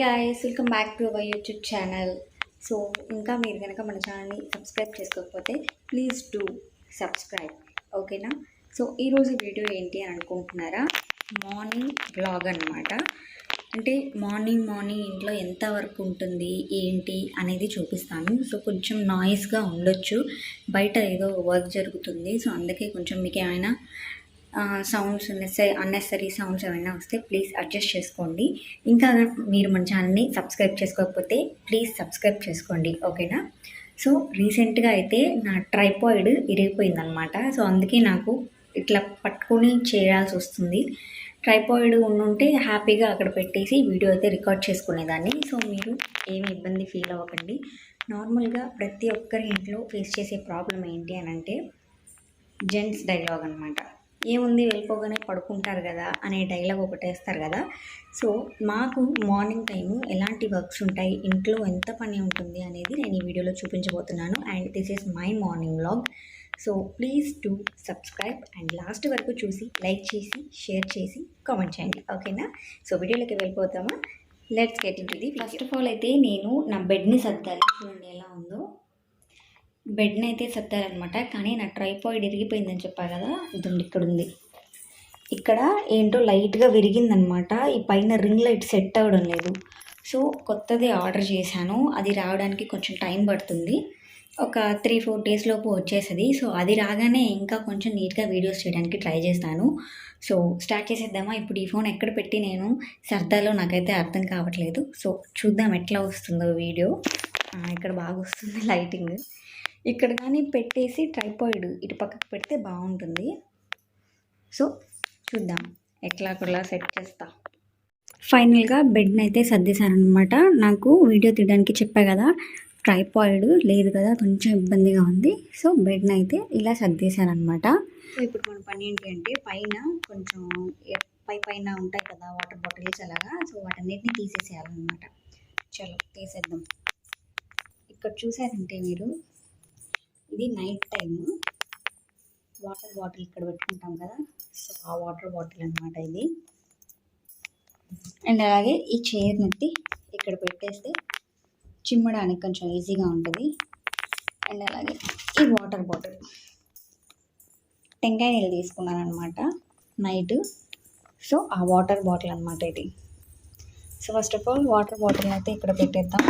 Guys welcome back to our YouTube channel so ఇంకా మీరు కనుక మన ఛానల్ని సబ్స్క్రైబ్ చేసుకోకపోతే ప్లీజ్ డూ సబ్స్క్రైబ్ ఓకేనా సో ఈరోజు వీడియో ఏంటి అని అనుకుంటున్నారా? మార్నింగ్ బ్లాగ్ అనమాట అంటే మార్నింగ్ మార్నింగ్ ఇంట్లో ఎంత వర్క్ ఉంటుంది ఏంటి అనేది చూపిస్తాను. సో కొంచెం నాయిస్గా ఉండొచ్చు. బయట ఏదో వర్క్ జరుగుతుంది. సో అందుకే కొంచెం మీకు ఏమైనా సౌండ్స్ నెసరీ అన్నెసరీ సౌండ్స్ ఏమైనా వస్తే ప్లీజ్ అడ్జస్ట్ చేసుకోండి. ఇంకా మీరు మన ఛానల్ని సబ్స్క్రైబ్ చేసుకోకపోతే ప్లీజ్ సబ్స్క్రైబ్ చేసుకోండి ఓకేనా సో రీసెంట్గా అయితే నా ట్రైపాయిడ్ ఇరిగిపోయిందనమాట సో అందుకే నాకు ఇట్లా పట్టుకొని చేయాల్సి వస్తుంది. ట్రైపాయిడ్ ఉండుంటే హ్యాపీగా అక్కడ పెట్టేసి వీడియో అయితే రికార్డ్ చేసుకునేదాన్ని. సో మీరు ఏమి ఇబ్బంది ఫీల్ అవ్వకండి. నార్మల్గా ప్రతి ఒక్కరి ఇంట్లో ఫేస్ చేసే ప్రాబ్లం ఏంటి అని అంటే జెంట్స్ డైలాగ్ అనమాట ఏముంది వెళ్ళిపోగానే పడుకుంటారు కదా అనే డైలాగ్ ఒకటి వేస్తారు కదా. సో మాకు మార్నింగ్ టైము ఎలాంటి వర్క్స్ ఉంటాయి ఇంట్లో ఎంత పని ఉంటుంది అనేది నేను ఈ వీడియోలో చూపించబోతున్నాను. And this is my morning vlog so please to subscribe and last వరకు చూసి లైక్ చేసి షేర్ చేసి కామెంట్ చేయండి. ఓకేనా సో వీడియోలోకి వెళ్ళిపోతామా? Let's get into the first of all అయితే నేను నా బెడ్ని సర్దాలి. చూడండి ఎలా ఉందో. బెడ్ని అయితే సర్దారనమాట కానీ నా ట్రైపాయిడ్ ఇరిగిపోయిందని చెప్పా కదా ఇదండి ఇక్కడ ఉంది ఇక్కడ ఏంటో లైట్గా విరిగిందనమాట. ఈ పైన రింగ్ లైట్ సెట్ అవ్వడం లేదు. సో కొత్తది ఆర్డర్ చేశాను. అది రావడానికి కొంచెం టైం పడుతుంది. ఒక త్రీ ఫోర్ డేస్ లోపు వచ్చేస్తుంది. సో అది రాగానే ఇంకా కొంచెం నీట్గా వీడియోస్ చేయడానికి ట్రై చేస్తాను. సో స్టార్ట్ చేసేద్దామా? ఇప్పుడు ఈ ఫోన్ ఎక్కడ పెట్టి నేను సర్దాలో నాకైతే అర్థం కావట్లేదు. సో చూద్దాం ఎట్లా వస్తుందో వీడియో. ఇక్కడ బాగా వస్తుంది లైటింగ్. ఇక్కడ కానీ పెట్టేసి ట్రైపాయిడ్ ఇటు పక్కకు పెడితే బాగుంటుంది. సో చూద్దాం ఎట్లా అక్కడ సెట్ చేస్తా. ఫైనల్గా బెడ్ని అయితే సర్దేశానమాట నాకు వీడియో తీయడానికి చెప్పా కదా ట్రైపాయిడ్ లేదు కదా కొంచెం ఇబ్బందిగా ఉంది. సో బెడ్ని అయితే ఇలా సర్దేశానమాట సో ఇప్పుడు మన పని ఏంటి అంటే పైన కొంచెం పై పైన ఉంటాయి కదా వాటర్ బాటిల్స్ అలాగా. సో వాటన్నిటిని తీసేసేయాలన్నమాట. చలో తీసేద్దాం. ఇక్కడ చూసారంటే మీరు ఇది నైట్ టైము వాటర్ బాటిల్ ఇక్కడ పెట్టుకుంటాం కదా. సో ఆ వాటర్ బాటిల్ అన్నమాట ఇది. అండ్ అలాగే ఈ చైర్ నెత్తి ఇక్కడ పెట్టేస్తే చిమ్మడానికి కొంచెం ఈజీగా ఉంటుంది. అండ్ అలాగే ఈ వాటర్ బాటిల్ టెంకాయ నీళ్ళు తీసుకున్నాను అనమాట నైట్. సో ఆ వాటర్ బాటిల్ అనమాట ఇది. So first of all water bottle అయితే ఇక్కడ పెట్టేద్దాం.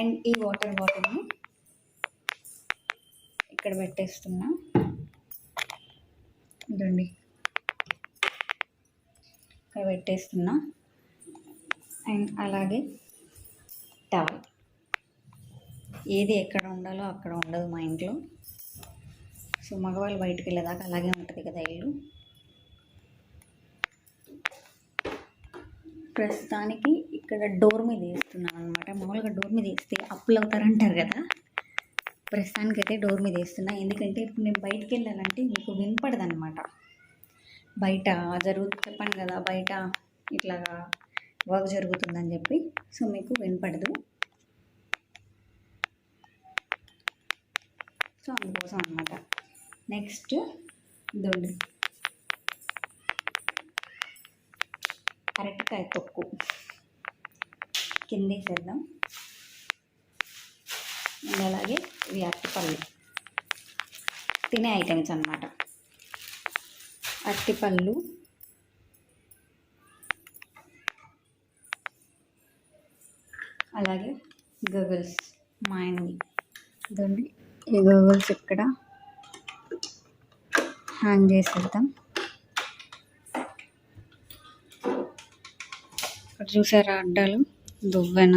అండ్ ఈ వాటర్ బాటిల్ని ఇక్కడ పెట్టేస్తున్నా. ఇదండి. ఇక్కడ పెట్టేస్తున్నా. అండ్ అలాగే టవల్. ఏది ఎక్కడ ఉండాలో అక్కడ ఉండదు మా ఇంట్లో. సో మగవాళ్ళు బయటికి వెళ్ళేదాకా అలాగే ఉంటుంది కదా ఇల్లు. ప్రస్తుతానికి ఇక్కడ డోర్ మీద వేస్తున్నాను అనమాట మామూలుగా డోర్ మీద వేస్తే అప్పులు అవుతారంటారు కదా. ప్రస్తుతానికి అయితే డోర్ మీద వేస్తున్నా. ఎందుకంటే ఇప్పుడు నేను బయటికి వెళ్ళాలంటే మీకు వినపడదు అనమాట బయట జరుగు చెప్పాను కదా బయట ఇట్లాగా వర్క్ జరుగుతుందని చెప్పి సో మీకు వినపడదు. సో అందుకోసం అనమాట నెక్స్ట్ దొండు. అరటికాయ తొక్కు. కిందే చేద్దాం అండ్ అలాగే ఇవి అరటిపళ్ళు తినే ఐటమ్స్ అన్నమాట. అరటిపళ్ళు అలాగే గగల్స్ మా ఆయనవి ఇదండి. ఈ గగల్స్ ఇక్కడ హ్యాంగ్ చేసి వెళ్తాం ఇక్కడ చూసారా అడ్డాలు? దువ్వెన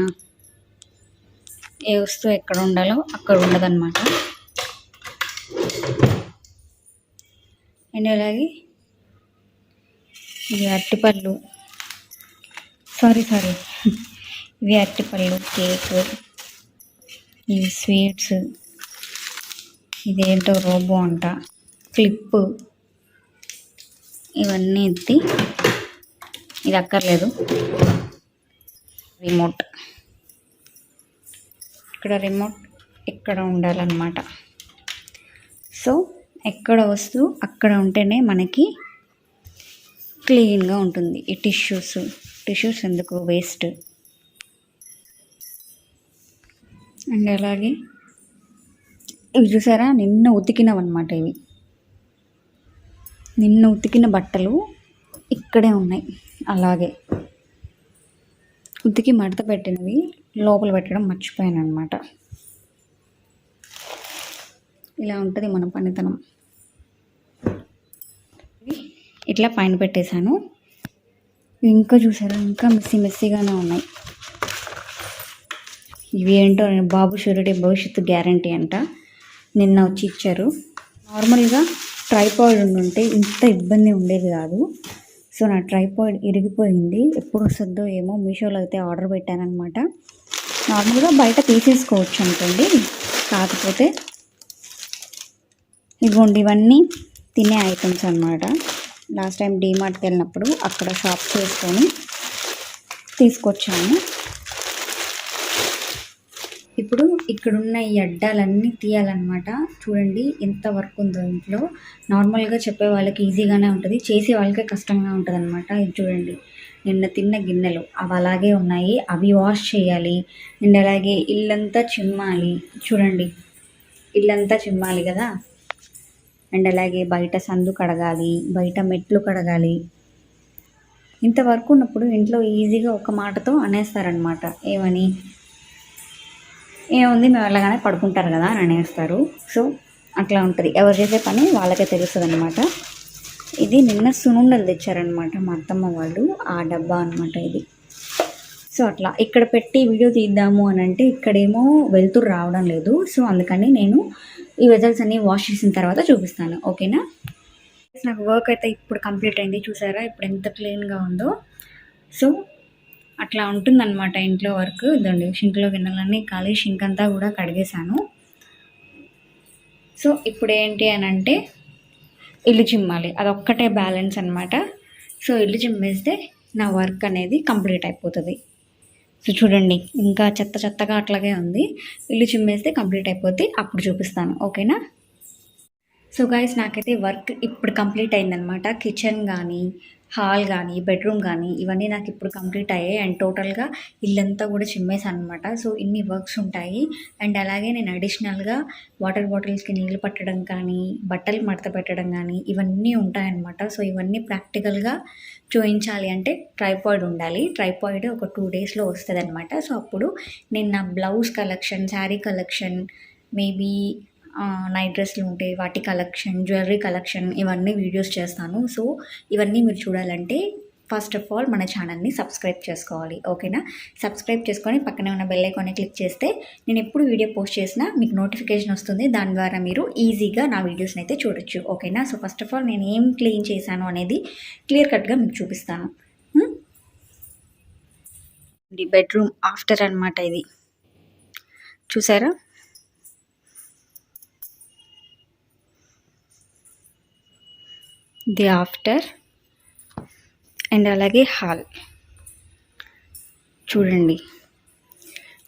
ఏ వస్తువు ఎక్కడ ఉండాలో అక్కడ ఉండదన్నమాట. అండ్ అలాగే ఇవి అరటిపళ్ళు. Sorry sorry. ఇవి అరటిపళ్ళు కేక్ ఇవి స్వీట్స్. ఇదేంటో రోబో అంట. క్లిప్పు ఇవన్నీ ఎత్తి. ఇది అక్కర్లేదు. రిమోట్. ఇక్కడ రిమోట్ ఇక్కడ ఉండాలన్నమాట. సో ఎక్కడ వస్తువు అక్కడ ఉంటేనే మనకి క్లీన్గా ఉంటుంది. ఈ టిష్యూస్ టిష్యూస్ ఎందుకు? వేస్ట్ అండ్ అలాగే ఇవి చూసారా? నిన్న ఉతికినవన్నమాట ఇవి. నిన్న ఉతికిన బట్టలు ఇక్కడే ఉన్నాయి. అలాగే. ఉతికి మడత పెట్టినవి లోపల పెట్టడం మర్చిపోయాను అనమాట ఇలా ఉంటుంది మన పనితనం. ఇట్లా పైన పెట్టేశాను. ఇంకా చూసారా ఇంకా మెస్సీ మిస్సీగానే ఉన్నాయి. ఇవి ఏంటో బాబు షూరిటీ భవిష్యత్తు గ్యారంటీ అంట. నిన్న వచ్చి ఇచ్చారు. నార్మల్గా ట్రైపాయిడ్ ఉంటే ఇంత ఇబ్బంది ఉండేది కాదు. సో నా ట్రైపాయిడ్ ఇరిగిపోయింది. ఎప్పుడు వస్తుందో ఏమో మీషోలో అయితే ఆర్డర్ పెట్టానమాట నార్మల్గా బయట తీసేసుకోవచ్చు అనుకోండి. కాకపోతే ఇవ్వండి ఇవన్నీ తినే ఐటమ్స్ అనమాట లాస్ట్ టైం డీమార్ట్కి వెళ్ళినప్పుడు అక్కడ షాప్ చేసుకొని తీసుకొచ్చాను. ఇప్పుడు ఇక్కడున్న ఈ అడ్డాలన్నీ తీయాలన్నమాట. చూడండి ఎంత వర్క్ ఉందో ఇంట్లో. నార్మల్గా చెప్పే వాళ్ళకి ఈజీగానే ఉంటుంది. చేసే వాళ్ళకే కష్టంగా ఉంటుంది అనమాట ఇది చూడండి. నిన్న తిన్న గిన్నెలు. అవి అలాగే ఉన్నాయి. అవి వాష్ చేయాలి. అండ్ అలాగే ఇల్లంతా చిమ్మాలి. చూడండి. ఇల్లంతా చిమ్మాలి కదా? అండ్ అలాగే బయట సందు కడగాలి. బయట మెట్లు కడగాలి. ఇంతవరకు ఉన్నప్పుడు ఇంట్లో ఈజీగా ఒక మాటతో అనేస్తారనమాట ఏమని? ఏముంది? మేము వెళ్ళగానే పడుకుంటారు కదా అని అనేస్తారు. సో అట్లా ఉంటుంది. ఎవరు చేసే పని వాళ్ళకే తెలుస్తుంది అనమాట ఇది నిన్న సునుండలు తెచ్చారనమాట మా అత్తమ్మ వాళ్ళు ఆ డబ్బా అనమాట ఇది. సో అట్లా ఇక్కడ పెట్టి వీడియో తీద్దాము అని అంటే ఇక్కడేమో వెళ్తురు రావడం లేదు. సో అందుకని నేను ఈ వెజల్స్ అన్ని వాష్ చేసిన తర్వాత చూపిస్తాను. ఓకేనా? నాకు వర్క్ అయితే ఇప్పుడు కంప్లీట్ అయింది. చూసారా? ఇప్పుడు ఎంత క్లీన్గా ఉందో. సో అట్లా ఉంటుందన్నమాట ఇంట్లో వర్క్ ఇదండి షింక్లో గిన్నెలన్నీ ఖాళీ షింక్ అంతా కూడా కడిగేశాను. సో ఇప్పుడు ఏంటి అని అంటే ఇల్లు చిమ్మాలి. అదొక్కటే బ్యాలెన్స్ అనమాట సో ఇల్లు చిమ్మేస్తే నా వర్క్ అనేది కంప్లీట్ అయిపోతుంది. సో చూడండి ఇంకా చెత్త చెత్తగా అట్లాగే ఉంది. ఇల్లు చిమ్మేస్తే కంప్లీట్ అయిపోతే అప్పుడు చూపిస్తాను. ఓకేనా? సో గైస్ నాకైతే వర్క్ ఇప్పుడు కంప్లీట్ అయిందనమాట కిచెన్ కానీ హాల్ కానీ బెడ్రూమ్ కానీ ఇవన్నీ నాకు ఇప్పుడు కంప్లీట్ అయ్యాయి. అండ్ టోటల్గా ఇల్లంతా కూడా చిమ్మేసాను అనమాట సో ఇన్ని వర్క్స్ ఉంటాయి. అండ్ అలాగే నేను అడిషనల్గా వాటర్ బాటిల్స్కి నీళ్ళు పట్టడం కానీ బట్టలు మడత పెట్టడం కానీ ఇవన్నీ ఉంటాయన్నమాట. సో ఇవన్నీ ప్రాక్టికల్గా చూపించాలి అంటే ట్రైపాయిడ్ ఉండాలి. ట్రైపాయిడ్ ఒక టూ డేస్లో వస్తుంది అనమాట సో అప్పుడు నేను నా blouse collection saree collection maybe night డ్రెస్లు ఉంటాయి వాటి కలెక్షన్ జ్యువెలరీ కలెక్షన్ ఇవన్నీ వీడియోస్ చేస్తాను. సో ఇవన్నీ మీరు చూడాలంటే ఫస్ట్ ఆఫ్ ఆల్ మన ఛానల్ని సబ్స్క్రైబ్ చేసుకోవాలి. ఓకేనా? సబ్స్క్రైబ్ చేసుకొని పక్కనే ఉన్న బెల్ ఐకాన్ని క్లిక్ చేస్తే నేను ఎప్పుడు వీడియో పోస్ట్ చేసినా మీకు నోటిఫికేషన్ వస్తుంది. దాని ద్వారా మీరు ఈజీగా నా వీడియోస్ని అయితే చూడొచ్చు. ఓకేనా? సో ఫస్ట్ ఆఫ్ ఆల్ నేను ఏం క్లీన్ చేశాను అనేది క్లియర్ కట్గా మీకు చూపిస్తాను. ఇది బెడ్రూమ్ ఆఫ్టర్ అనమాట ఇది. చూసారా? ది ఆఫ్టర్ అండ్ అలాగే హాల్. చూడండి.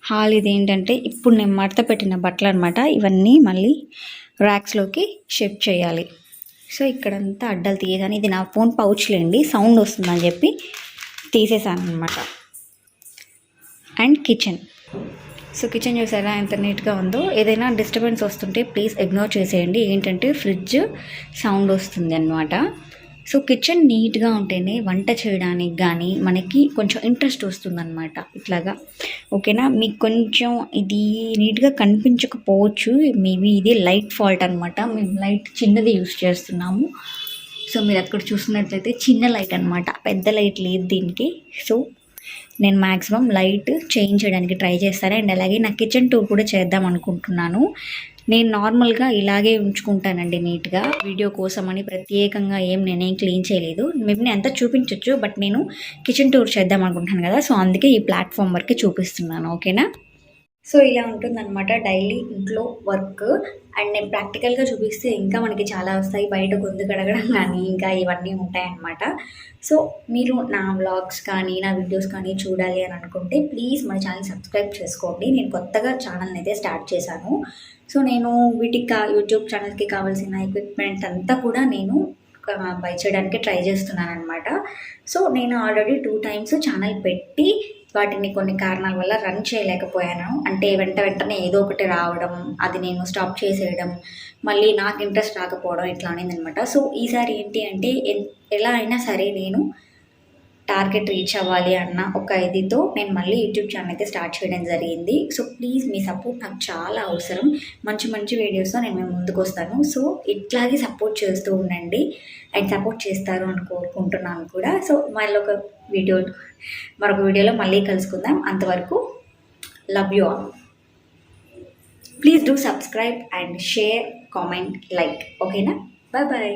హాల్ ఇది ఏంటంటే ఇప్పుడు నేను మడత పెట్టిన బట్టలు అనమాట ఇవన్నీ మళ్ళీ ర్యాక్స్లోకి షిఫ్ట్ చేయాలి. సో ఇక్కడంతా అడ్డలు తీయగానే ఇది నా ఫోన్ పౌచ్లేండి సౌండ్ వస్తుందని చెప్పి తీసేసాను అనమాట అండ్ కిచెన్ సో కిచెన్ చూసారా ఎంత నీట్గా ఉందో ఏదైనా డిస్టర్బెన్స్ వస్తుంటే ప్లీజ్ ఇగ్నోర్ చేసేయండి. ఏంటంటే ఫ్రిడ్జ్ సౌండ్ వస్తుంది అనమాట సో కిచెన్ నీట్గా ఉంటేనే వంట చేయడానికి కానీ మనకి కొంచెం ఇంట్రెస్ట్ వస్తుందన్నమాట. ఇట్లాగా. ఓకేనా? మీకు కొంచెం ఇది నీట్గా కనిపించకపోవచ్చు. మేబీ ఇది లైట్ ఫాల్ట్ అనమాట మేము లైట్ చిన్నది యూస్ చేస్తున్నాము. సో మీరు అక్కడ చూసినట్లయితే చిన్న లైట్ అనమాట పెద్ద లైట్ లేదు దీనికి. సో నేను మ్యాక్సిమం లైట్ చేంజ్ చేయడానికి ట్రై చేస్తాను. అండ్ అలాగే నా కిచెన్ టూర్ కూడా చేద్దాం అనుకుంటున్నాను. నేను నార్మల్గా ఇలాగే ఉంచుకుంటానండి నీట్గా వీడియో కోసం అని ప్రత్యేకంగా ఏం నేనేం క్లీన్ చేయలేదు. మేము నేను అంతా చూపించవచ్చు బట్ నేను కిచెన్ టూర్ చేద్దాం అనుకుంటున్నాను కదా. సో అందుకే ఈ ప్లాట్ఫామ్ వరకు చూపిస్తున్నాను ఓకేనా సో ఇలా ఉంటుందన్నమాట డైలీ ఇంట్లో వర్క్. అండ్ నేను ప్రాక్టికల్గా చూపిస్తే ఇంకా మనకి చాలా వస్తాయి బయట గొంతు కడగడం కానీ ఇంకా ఇవన్నీ ఉంటాయన్నమాట. సో మీరు నా వ్లాగ్స్ కానీ నా వీడియోస్ కానీ చూడాలి అని అనుకుంటే ప్లీజ్ మన ఛానల్ సబ్స్క్రైబ్ చేసుకోండి. నేను కొత్తగా ఛానల్ని అయితే స్టార్ట్ చేశాను. సో నేను వీటికి కా యూట్యూబ్ ఛానల్కి కావాల్సిన ఎక్విప్మెంట్ అంతా కూడా నేను బై చేయడానికి ట్రై చేస్తున్నాను అనమాట సో నేను ఆల్రెడీ టూ టైమ్స్ ఛానల్ పెట్టి వాటిని కొన్ని కారణాల వల్ల రన్ చేయలేకపోయాను. అంటే వెంట వెంటనే ఏదో ఒకటి రావడం అది నేను స్టాప్ చేసేయడం మళ్ళీ నాకు ఇంట్రెస్ట్ రాకపోవడం ఇట్లా అనేది అనమాట సో ఈసారి ఏంటి అంటే ఎలా అయినా సరే నేను టార్గెట్ రీచ్ అవ్వాలి అన్న ఒక ఇదితో నేను మళ్ళీ యూట్యూబ్ ఛానల్ అయితే స్టార్ట్ చేయడం జరిగింది. సో ప్లీజ్ మీ సపోర్ట్ నాకు చాలా అవసరం. మంచి మంచి వీడియోస్తో నేను మేము ముందుకు వస్తాను. సో ఇట్లాగే సపోర్ట్ చేస్తూ ఉండండి. అండ్ సపోర్ట్ చేస్తారు అని కోరుకుంటున్నాను కూడా. సో మళ్ళీ ఒక వీడియో మరొక వీడియోలో మళ్ళీ కలుసుకుందాం. అంతవరకు love you all. Please do subscribe and share comment like ఓకేనా బాయ్ బాయ్